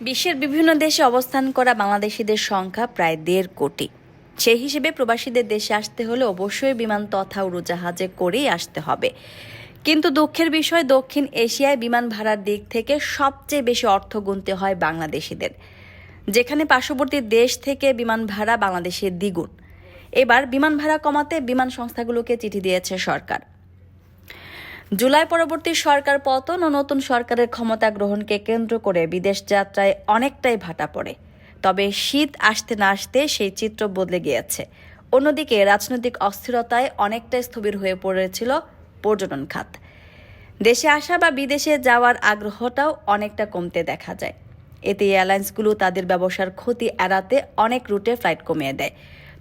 বিশ্বের বিভিন্ন দেশে অবস্থান করা বাংলাদেশিদের সংখ্যা প্রায় দেড় কোটি। সেই হিসেবে প্রবাসীদের দেশে আসতে হলে অবশ্যই বিমান তথা উড়োজাহাজে করেই আসতে হবে। কিন্তু দুঃখের বিষয়, দক্ষিণ এশিয়ায় বিমান ভাড়ার দিক থেকে সবচেয়ে বেশি অর্থ গুনতে হয় বাংলাদেশিদের, যেখানে পার্শ্ববর্তী দেশ থেকে বিমান ভাড়া বাংলাদেশের দ্বিগুণ। এবার বিমান ভাড়া কমাতে বিমান সংস্থাগুলোকে চিঠি দিয়েছে সরকার। জুলাই পরবর্তী সরকার পতন ও নতুন সরকারের ক্ষমতা গ্রহণকে কেন্দ্র করে বিদেশ যাত্রায় অনেকটাই ভাটা পড়ে। তবে শীত আসতে না আসতে সেই চিত্র বদলে গিয়েছে। অন্যদিকে রাজনৈতিক অস্থিরতায় অনেকটাই স্থবির হয়ে পড়েছিল পর্যটন খাত। দেশে আসা বা বিদেশে যাওয়ার আগ্রহটাও অনেকটা কমতে দেখা যায়। এতে এয়ারলাইন্সগুলো তাদের ব্যবসার ক্ষতি এড়াতে অনেক রুটে ফ্লাইট কমিয়ে দেয়।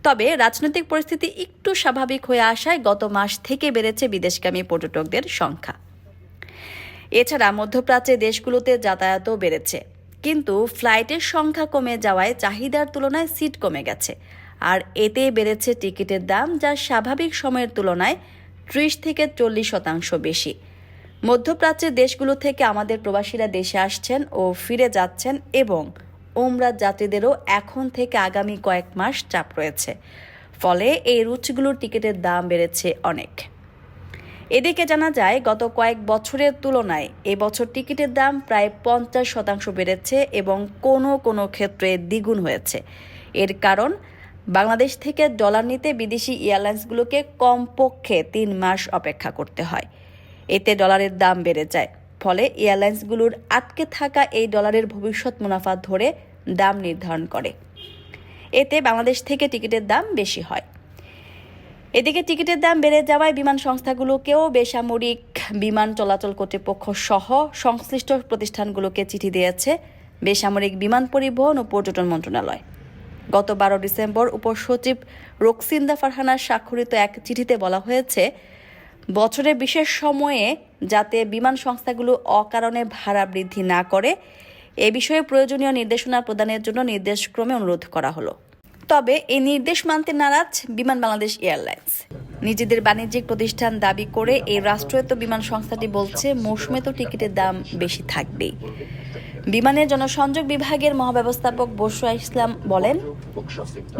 তবে রাজনৈতিক পরিস্থিতি একটু স্বাভাবিক হয়ে আসায় গত মাস থেকে বেড়েছে বিদেশগামী পর্যটকদের সংখ্যা। এছাড়া মধ্যপ্রাচ্যের দেশগুলোতে যাতায়াতও বেড়েছে। কিন্তু ফ্লাইটের সংখ্যা কমে যাওয়ায় চাহিদার তুলনায় সিট কমে গেছে। আর এতে বেড়েছে টিকিটের দাম, যা স্বাভাবিক সময়ের তুলনায় ত্রিশ থেকে চল্লিশ শতাংশ বেশি। মধ্যপ্রাচ্যের দেশগুলো থেকে আমাদের প্রবাসীরা দেশে আসছেন ও ফিরে যাচ্ছেন এবং ওমরা যাত্রীদেরও এখন থেকে আগামী কয়েক মাস চাপ রয়েছে। ফলে এই রুটগুলোর টিকিটের দাম বেড়েছে অনেক। এদিকে জানা যায়, গত কয়েক বছরের তুলনায় এবছর টিকিটের দাম প্রায় পঞ্চাশ শতাংশ বেড়েছে এবং কোনো কোনো ক্ষেত্রে দ্বিগুণ হয়েছে। এর কারণ, বাংলাদেশ থেকে ডলার নিতে বিদেশি এয়ারলাইন্সগুলোকে কমপক্ষে তিন মাস অপেক্ষা করতে হয়। এতে ডলারের দাম বেড়ে যায়। ফলে এয়ারলাইন্সগুলোর আটকে থাকা এই ডলারের ভবিষ্যৎ মুনাফা ধরে দাম নির্ধারণ করে। এতে বাংলাদেশ থেকে টিকিটের দাম বেশি হয়। এদিকে টিকিটের দাম বেড়ে যাওয়ায় বিমান সংস্থাগুলোকেও বেসামরিক বিমান চলাচল কর্তৃপক্ষ সহ সংশ্লিষ্ট প্রতিষ্ঠানগুলোকে চিঠি দিয়েছে বেসামরিক বিমান পরিবহন ও পর্যটন মন্ত্রণালয়। গত বারো ডিসেম্বর উপসচিব রোকসিন্দা ফারহানার স্বাক্ষরিত এক চিঠিতে বলা হয়েছে বছরের বিশেষ সময়ে যাতে বিমান সংস্থাগুলো অকারণে ভাড়া বৃদ্ধি না করে, এ বিষয়ে প্রয়োজনীয় নির্দেশনা প্রদানের জন্য নির্দেশক্রমে অনুরোধ করা হলো। তবে এই নির্দেশ মানতে নারাজ বিমান বাংলাদেশ এয়ারলাইন্স। নিজেদের বাণিজ্যিক প্রতিষ্ঠান দাবি করে এই রাষ্ট্রায়ত্ত বিমান সংস্থাটি বলছে, মৌসুমে তো টিকিটের দাম বেশি থাকবেই। বিমানের জনসংযোগ বিভাগের মহাব্যবস্থাপক বসুয়া ইসলাম বলেন,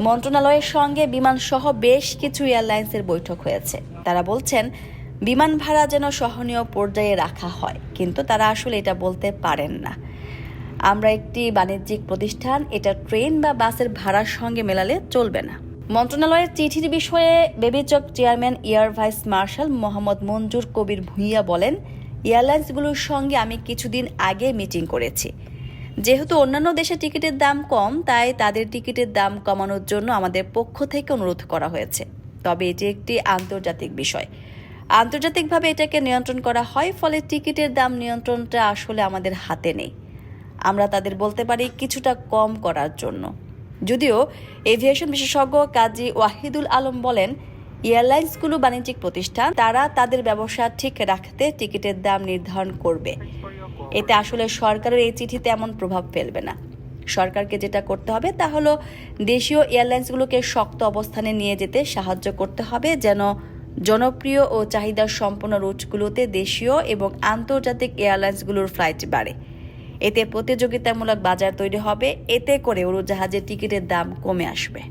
মন্ত্রণালয়ের সঙ্গে বিমান সহ বেশ কিছু এয়ারলাইন্সের বৈঠক হয়েছে। তারা বলছেন, বিমান ভাড়া যেন সহনীয় পর্যায়ে রাখা হয়, কিন্তু তারা আসলে এটা বলতে পারেন না। আমরা একটি বাণিজ্যিক প্রতিষ্ঠান, এটা ট্রেন বা বাসের ভাড়ার সঙ্গে মেলালে চলবে না। মন্ত্রণালয়ের চিঠির বিষয়ে বেবিচক chairman air vice marshal Mohammad Manzur Kabir Bhuiyan বলেন এয়ারলাইন্সগুলোর সঙ্গে আমি কিছুদিন আগে মিটিং করেছি। যেহেতু অন্যান্য দেশে টিকিটের দাম কম, তাই তাদের টিকিটের দাম কমানোর জন্য আমাদের পক্ষ থেকে অনুরোধ করা হয়েছে। তবে এটি একটি আন্তর্জাতিক বিষয়। আন্তর্জাতিকভাবে এটাকে নিয়ন্ত্রণ করা হয়, ফলে টিকিটের দাম নিয়ন্ত্রণটা আসলে আমাদের হাতে নেই। আমরা তাদের বলতে পারি কিছুটা কম করার জন্য। যদিও এভিয়েশন বিশেষজ্ঞ কাজী ওয়াহিদুল আলম বলেন এয়ারলাইন্সগুলো বাণিজ্যিক প্রতিষ্ঠান, তারা তাদের ব্যবসা ঠিক রাখতে টিকিটের দাম নির্ধারণ করবে। এতে আসলে সরকারের এই চিঠি তেমন প্রভাব ফেলবে না। সরকারকে যেটা করতে হবে তা হলো দেশীয় এয়ারলাইন্সগুলোকে শক্ত অবস্থানে নিয়ে যেতে সাহায্য করতে হবে, যেন জনপ্রিয় ও চাহিদা সম্পন্ন রুটগুলোতে দেশীয় এবং আন্তর্জাতিক এয়ারলাইন্সগুলোর ফ্লাইট বাড়ে। এতে প্রতিযোগিতামূলক বাজার তৈরি হবে, এতে করে উড়োজাহাজের টিকিটের দাম কমে আসবে।